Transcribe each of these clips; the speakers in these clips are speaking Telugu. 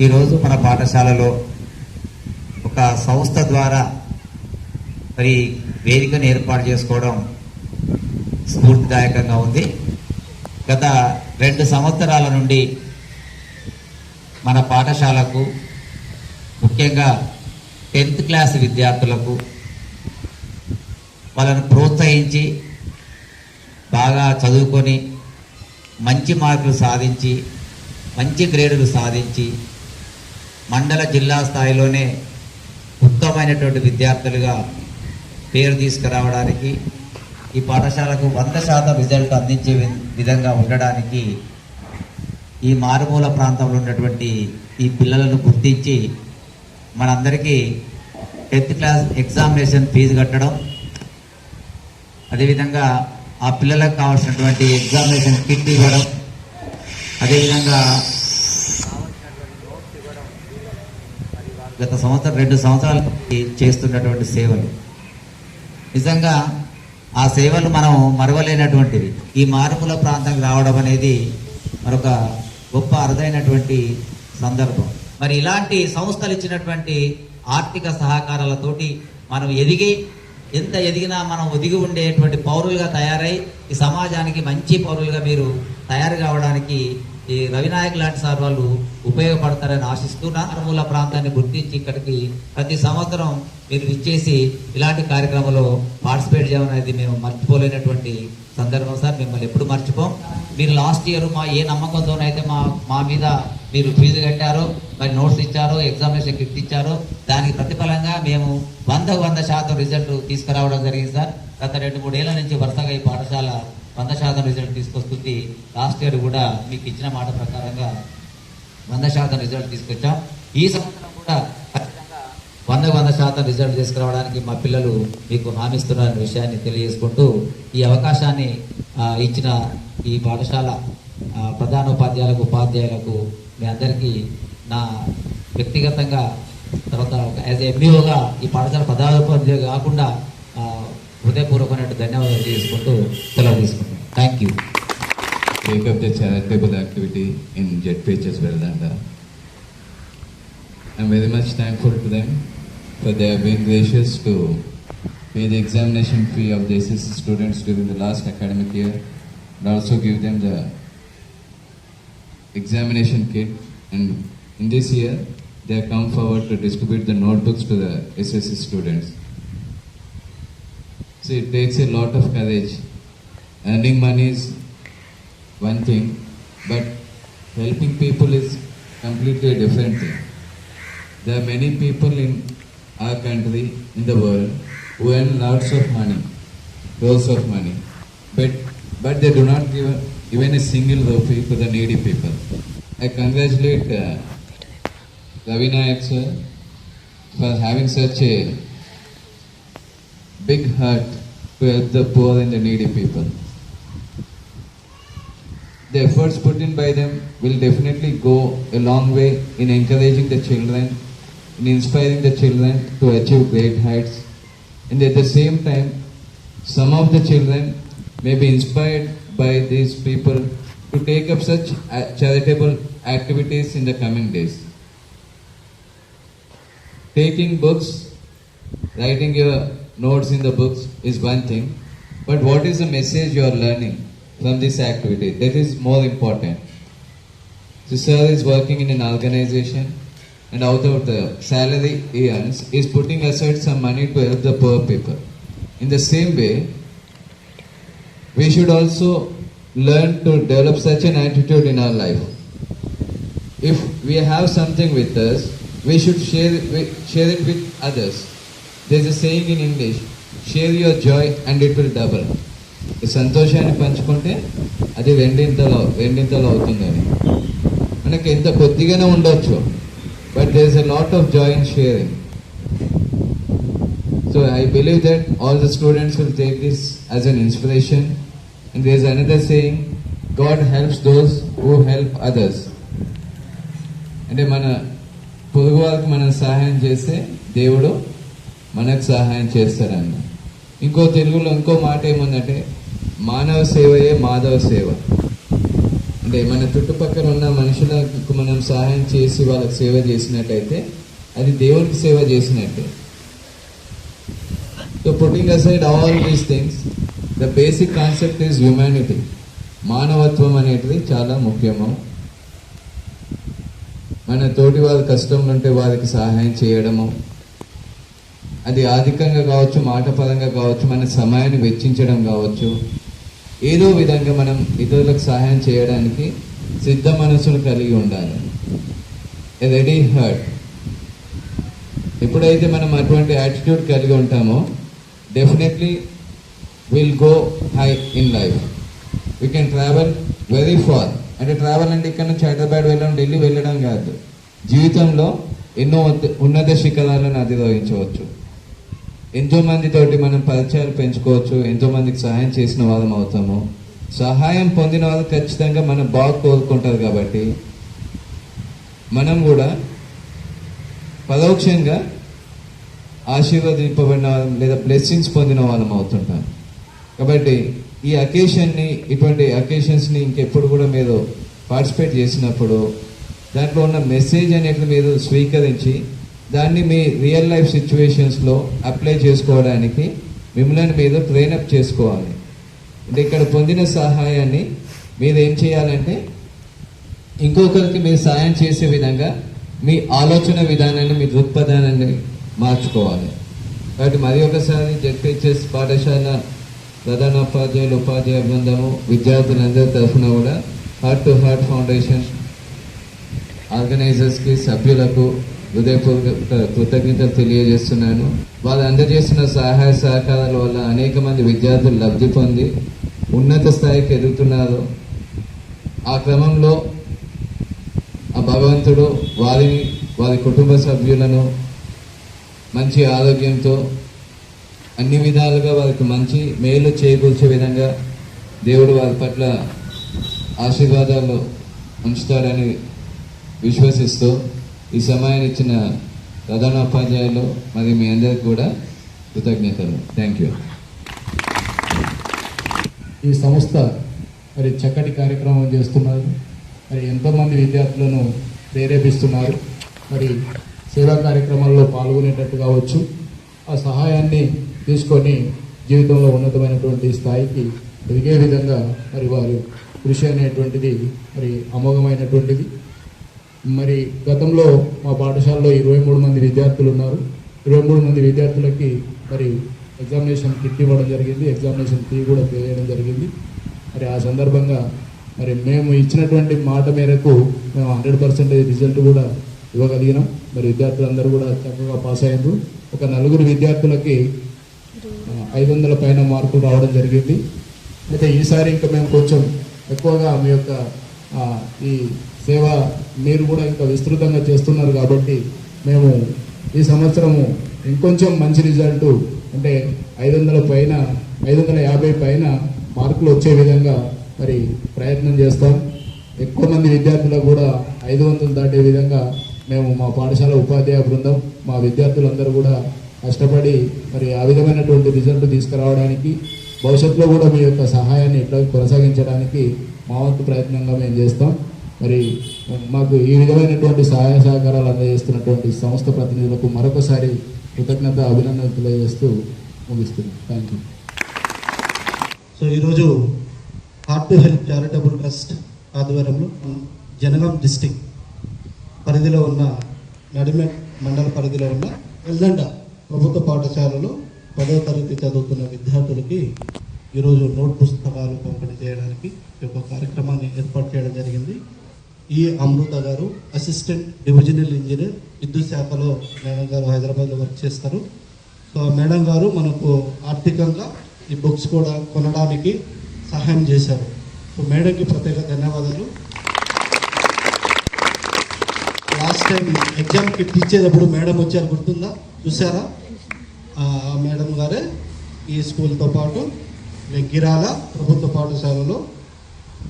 ఈరోజు మన పాఠశాలలో ఒక సంస్థ ద్వారా మరి వేదికను ఏర్పాటు చేసుకోవడం స్ఫూర్తిదాయకంగా ఉంది. గత రెండు సంవత్సరాల నుండి మన పాఠశాలకు ముఖ్యంగా టెన్త్ క్లాస్ విద్యార్థులకు వాళ్ళను ప్రోత్సహించి బాగా చదువుకొని మంచి మార్కులు సాధించి మంచి గ్రేడులు సాధించి మండల జిల్లా స్థాయిలోనే ఉత్తమమైనటువంటి విద్యార్థులుగా పేరు తీసుకురావడానికి ఈ పాఠశాలకు వంద శాతం రిజల్ట్ అందించే వి- విధంగా ఉండడానికి ఈ మారుమూల ప్రాంతంలో ఉన్నటువంటి ఈ పిల్లలను గుర్తించి మనందరికీ టెన్త్ క్లాస్ ఎగ్జామినేషన్ ఫీజు కట్టడం అదేవిధంగా ఆ పిల్లలకు కావాల్సినటువంటి ఎగ్జామినేషన్ కిట్ ఇవ్వడం అదేవిధంగా గత సంవత్సరం రెండు సంవత్సరాల చేస్తున్నటువంటి సేవలు. నిజంగా ఆ సేవలు మనం మరవలేనటువంటివి. ఈ మారుమూల ప్రాంతానికి రావడం అనేది మరొక గొప్ప అరుదైనటువంటి సందర్భం. మరి ఇలాంటి సంస్థలు ఇచ్చినటువంటి ఆర్థిక సహకారాలతోటి మనం ఎదిగి ఎంత ఎదిగినా మనం ఒదిగి ఉండేటువంటి పౌరులుగా తయారై ఈ సమాజానికి మంచి పౌరులుగా మీరు తయారు కావడానికి ఈ రవినాయక్ లాంటి సార్ వాళ్ళు ఉపయోగపడతారని ఆశిస్తూ నారమూల ప్రాంతాన్ని గుర్తించి ఇక్కడికి ప్రతి సంవత్సరం మీరు ఇచ్చేసి ఇలాంటి కార్యక్రమంలో పార్టిసిపేట్ చేయడం అనేది మేము మర్చిపోలేనటువంటి సందర్భం సార్. మిమ్మల్ని ఎప్పుడు మర్చిపోం. మీరు లాస్ట్ ఇయర్ మా ఏ నమ్మకంతోనైతే మా మా మీద మీరు ఫీజు కట్టారో మరి నోట్స్ ఇచ్చారో ఎగ్జామినేషన్ గిఫ్ట్ ఇచ్చారో దానికి ప్రతిఫలంగా మేము వంద వంద శాతం రిజల్ట్ తీసుకురావడం జరిగింది సార్. గత రెండు మూడేళ్ళ నుంచి వరుసగా ఈ పాఠశాల వంద శాతం రిజల్ట్ తీసుకొస్తుంది. లాస్ట్ ఇయర్ కూడా మీకు ఇచ్చిన మాట ప్రకారంగా వంద శాతం రిజల్ట్ తీసుకొచ్చాం. ఈ సంవత్సరం కూడా ఖచ్చితంగా వంద వంద శాతం రిజల్ట్ తీసుకురావడానికి మా పిల్లలు మీకు హామీస్తున్నారనే విషయాన్ని తెలియజేసుకుంటూ ఈ అవకాశాన్ని ఇచ్చిన ఈ పాఠశాల ప్రధానోపాధ్యాయులకు ఉపాధ్యాయులకు మీ అందరికీ నా వ్యక్తిగతంగా తర్వాత యాజ్ ఎంబీఓగా ఈ పాఠశాల ప్రధానోపాధ్యాయులు కాకుండా హృదయపూర్వకమైన ధన్యవాదాలు చేసుకుంటూ సెలవు తీసుకుంటాను thank you take up the charitable activity in JetPHS Veladanda. I'm very much thankful to them for they have been gracious to pay the examination fee of the SSC students during the last academic year and also give them the examination kit and in this year they have come forward to distribute the notebooks to the SSC students. It takes a lot of courage. Earning money is one thing, but helping people is completely different thing. There are many people in our country, in the world, who earn lots of money, crores of money, but but they do not give even a single rupee to the needy people. I congratulate uh, Ravi Nayak sir for having such a big heart to help the poor and the needy people the efforts put in by them will definitely go a long way in encouraging the children, in inspiring the children to achieve great heights. And at the same time, some of the children may be inspired by these people to take up such uh, charitable activities in the coming days. Taking books, writing your notes in the books is one thing, but what is the message you are learning from this activity? That is more important. So, sir is working in an organization, and out of the salary he earns, is putting aside some money to help the poor people. In the same way, we should also learn to develop such an attitude in our life. If we have something with us, we should share it with, share it with others. There's a saying in English share your joy and it will double ఈ సంతోషాన్ని పంచుకుంటే అది రెండింతలు రెండింతలు అవుతుందని. మనకి ఎంత కొద్దిగానే ఉండొచ్చు but there is a lot of joy in sharing so I believe that all the students will take this as an inspiration and there another saying God helps those who help others అంటే మన పొరుగు వారికి మనం సహాయం చేస్తే దేవుడు మనకు సహాయం చేస్తారన్న. ఇంకో తెలుగులో ఇంకో మాట ఏముందంటే మానవ సేవయే మాధవ సేవ. అంటే మన చుట్టుపక్కల ఉన్న మనుషులకు మనం సహాయం చేసి వాళ్ళకి సేవ చేసినట్టయితే అది దేవునికి సేవ చేసినట్టే. So putting aside all these things the basic concept is humanity మానవత్వం అనేది చాలా ముఖ్యము. మన తోటి వాళ్ళ కష్టంలో ఉంటే వారికి సహాయం చేయడము. అది ఆర్థికంగా కావచ్చు మాట పరంగా కావచ్చు మన సమయాన్ని వెచ్చించడం కావచ్చు. ఏదో విధంగా మనం ఇతరులకు సహాయం చేయడానికి సిద్ధ మనసును కలిగి ఉండాలి. రెడీ హర్ట్ ఎప్పుడైతే మనం అటువంటి యాటిట్యూడ్ కలిగి ఉంటామో definitely will go high in life we can travel very far అంటే ట్రావెల్ అంటే ఇక్కడ నుంచి హైదరాబాద్ వెళ్ళడం ఢిల్లీ వెళ్ళడం కాదు. జీవితంలో ఎన్నో ఉన్నత- ఉన్నత శిఖరాలను అధిరోహించవచ్చు. ఎంతో మందితోటి మనం పరిచయాలు పెంచుకోవచ్చు ఎంతో మందికి సహాయం చేసిన వాళ్ళం అవుతాము. సహాయం పొందిన వాళ్ళు ఖచ్చితంగా మనం బాగా కోరుకుంటారు కాబట్టి మనం కూడా పరోక్షంగా ఆశీర్వదింపబడిన వాళ్ళం లేదా బ్లెస్సింగ్స్ పొందిన వాళ్ళం అవుతుంటాం. కాబట్టి ఈ అకేషన్ని ఇటువంటి అకేషన్స్ని ఇంకెప్పుడు కూడా మీరు పార్టిసిపేట్ చేసినప్పుడు దాంట్లో ఉన్న మెసేజ్ అనేది మీరు స్వీకరించి దాన్ని మీ రియల్ లైఫ్ సిచ్యువేషన్స్లో అప్లై చేసుకోవడానికి మిమ్మల్ని మీరు ట్రైనప్ చేసుకోవాలి. అంటే ఇక్కడ పొందిన సహాయాన్ని మీరు ఏం చేయాలంటే ఇంకొకరికి మీరు సాయం చేసే విధంగా మీ ఆలోచన విధానాన్ని మీ దృక్పథానాన్ని మార్చుకోవాలి. కాబట్టి మరి ఒకసారి జడ్పిహెచ్ఎస్ పాఠశాల ప్రధానోపాధ్యాయులు ఉపాధ్యాయ బృందము విద్యార్థులందరి తరఫున కూడా హార్ట్ టు హార్ట్ ఫౌండేషన్ ఆర్గనైజర్స్కి సభ్యులకు హృదయపూర్వక కృతజ్ఞతలు తెలియజేస్తున్నాను. వాళ్ళు అందజేస్తున్న సహాయ సహకారాల వల్ల అనేక మంది విద్యార్థులు లబ్ధి పొంది ఉన్నత స్థాయికి ఎదుగుతున్నారు. ఆ క్రమంలో ఆ భగవంతుడు వారిని వారి కుటుంబ సభ్యులను మంచి ఆరోగ్యంతో అన్ని విధాలుగా వారికి మంచి మేలు చేకూర్చే విధంగా దేవుడు వారి పట్ల ఆశీర్వాదాలు ఉంచుతాడని విశ్వసిస్తూ ఈ సమయాన్ని ఇచ్చిన ప్రధానోపాధ్యాయులు మరి మీ అందరికి కూడా కృతజ్ఞతలు. థ్యాంక్ యూ ఈ సంస్థ మరి చక్కటి కార్యక్రమం చేస్తున్నారు. మరి ఎంతోమంది విద్యార్థులను ప్రేరేపిస్తున్నారు. మరి సేవా కార్యక్రమాల్లో పాల్గొనేటట్టు కావచ్చు. ఆ సహాయాన్ని తీసుకొని జీవితంలో ఉన్నతమైనటువంటి స్థాయికి ఎదిగే విధంగా మరి వారు కృషి అనేటువంటిది మరి అమోఘమైనటువంటిది. మరి గతంలో మా పాఠశాలలో ఇరవై మూడు మంది విద్యార్థులు ఉన్నారు. ఇరవై మూడు మంది విద్యార్థులకి మరి ఎగ్జామినేషన్ కిట్ ఇవ్వడం జరిగింది. ఎగ్జామినేషన్ ఫీ కూడా పే చేయడం జరిగింది. మరి ఆ సందర్భంగా మరి మేము ఇచ్చినటువంటి మాట మేరకు మేము హండ్రెడ్ పర్సెంటేజ్ రిజల్ట్ కూడా ఇవ్వగలిగినాం. మరి విద్యార్థులందరూ కూడా చక్కగా పాస్ అయ్యారు ఒక నలుగురు విద్యార్థులకి ఐదు వందల పైన మార్కులు రావడం జరిగింది. అయితే ఈసారి ఇంకా మేము కొంచెం ఎక్కువగా మీ యొక్క ఈ సేవ మీరు కూడా ఇంకా విస్తృతంగా చేస్తున్నారు కాబట్టి మేము ఈ సంవత్సరము ఇంకొంచెం మంచి రిజల్ట్ అంటే ఐదు వందల పైన ఐదు వందల యాభై పైన మార్కులు వచ్చే విధంగా మరి ప్రయత్నం చేస్తాం. ఎక్కువ మంది విద్యార్థులకు కూడా ఐదు వందలు దాటే విధంగా మేము మా పాఠశాల ఉపాధ్యాయ బృందం మా విద్యార్థులందరూ కూడా కష్టపడి మరి ఆ విధమైనటువంటి రిజల్ట్ తీసుకురావడానికి భవిష్యత్తులో కూడా మీ యొక్క సహాయాన్ని ఇట్లా కొనసాగించడానికి మా వంతు ప్రయత్నంగా మేము చేస్తాం. మరి మాకు ఈ విధమైనటువంటి సహాయ సహకారాలు అందజేస్తున్నటువంటి సంస్థ ప్రతినిధులకు మరొకసారి కృతజ్ఞత అభినందనలు తెలియజేస్తూ ముగిస్తున్నాం. థ్యాంక్ యూ సో ఈరోజు heart to help charitable trust ఆధ్వర్యంలో జనగాం డిస్టిక్ పరిధిలో ఉన్న నడిమె మండల పరిధిలో ఉన్న ఎల్దండ ప్రభుత్వ పాఠశాలలో పదవ తరగతి చదువుతున్న విద్యార్థులకి ఈరోజు నోట్ పుస్తకాలు పంపిణీ చేయడానికి ఈ యొక్క కార్యక్రమాన్ని ఏర్పాటు చేయడం జరిగింది. ఈ అమృత గారు అసిస్టెంట్ డివిజనల్ ఇంజనీర్ విద్యుత్ శాఖలో మేడం గారు హైదరాబాద్లో వర్క్ చేస్తారు. సో మేడం గారు మనకు ఆర్థికంగా ఈ బుక్స్ కూడా కొనడానికి సహాయం చేశారు. సో మేడంకి ప్రత్యేక ధన్యవాదాలు. లాస్ట్ టైం ఎగ్జామ్కి ఇచ్చేటప్పుడు మేడం వచ్చారు గుర్తుందా? చూసారా ఆ మేడం గారే ఈ స్కూల్తో పాటు గిరాల ప్రభుత్వ పాఠశాలలో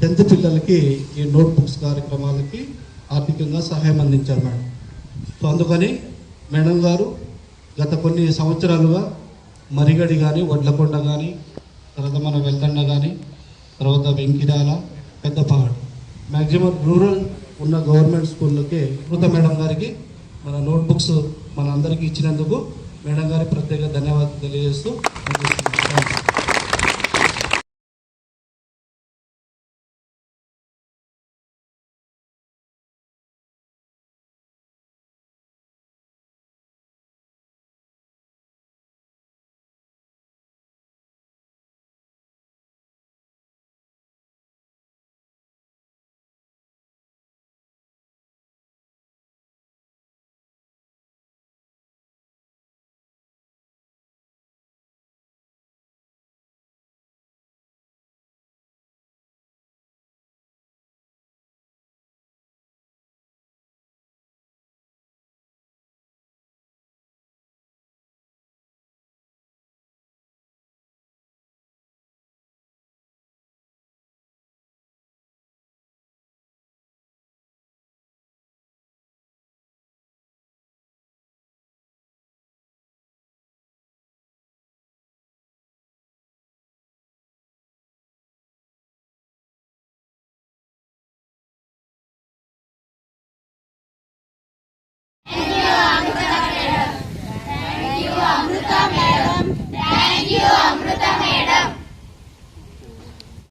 టెన్త్ పిల్లలకి ఈ నోట్ బుక్స్ కార్యక్రమాలకి ఆర్థికంగా సహాయం అందించారు మేడం. సో అందుకని మేడం గారు గత కొన్ని సంవత్సరాలుగా మరిగడి కానీ వడ్లకొండ కానీ తర్వాత మన వెల్దండ కానీ తర్వాత వెంకిరాల పెద్దపాడు మ్యాక్సిమం రూరల్ ఉన్న గవర్నమెంట్ స్కూళ్ళకి కృత మేడం గారికి మన నోట్బుక్స్ మన అందరికీ ఇచ్చినందుకు మేడం గారికి ప్రత్యేక ధన్యవాదాలు తెలియజేస్తూ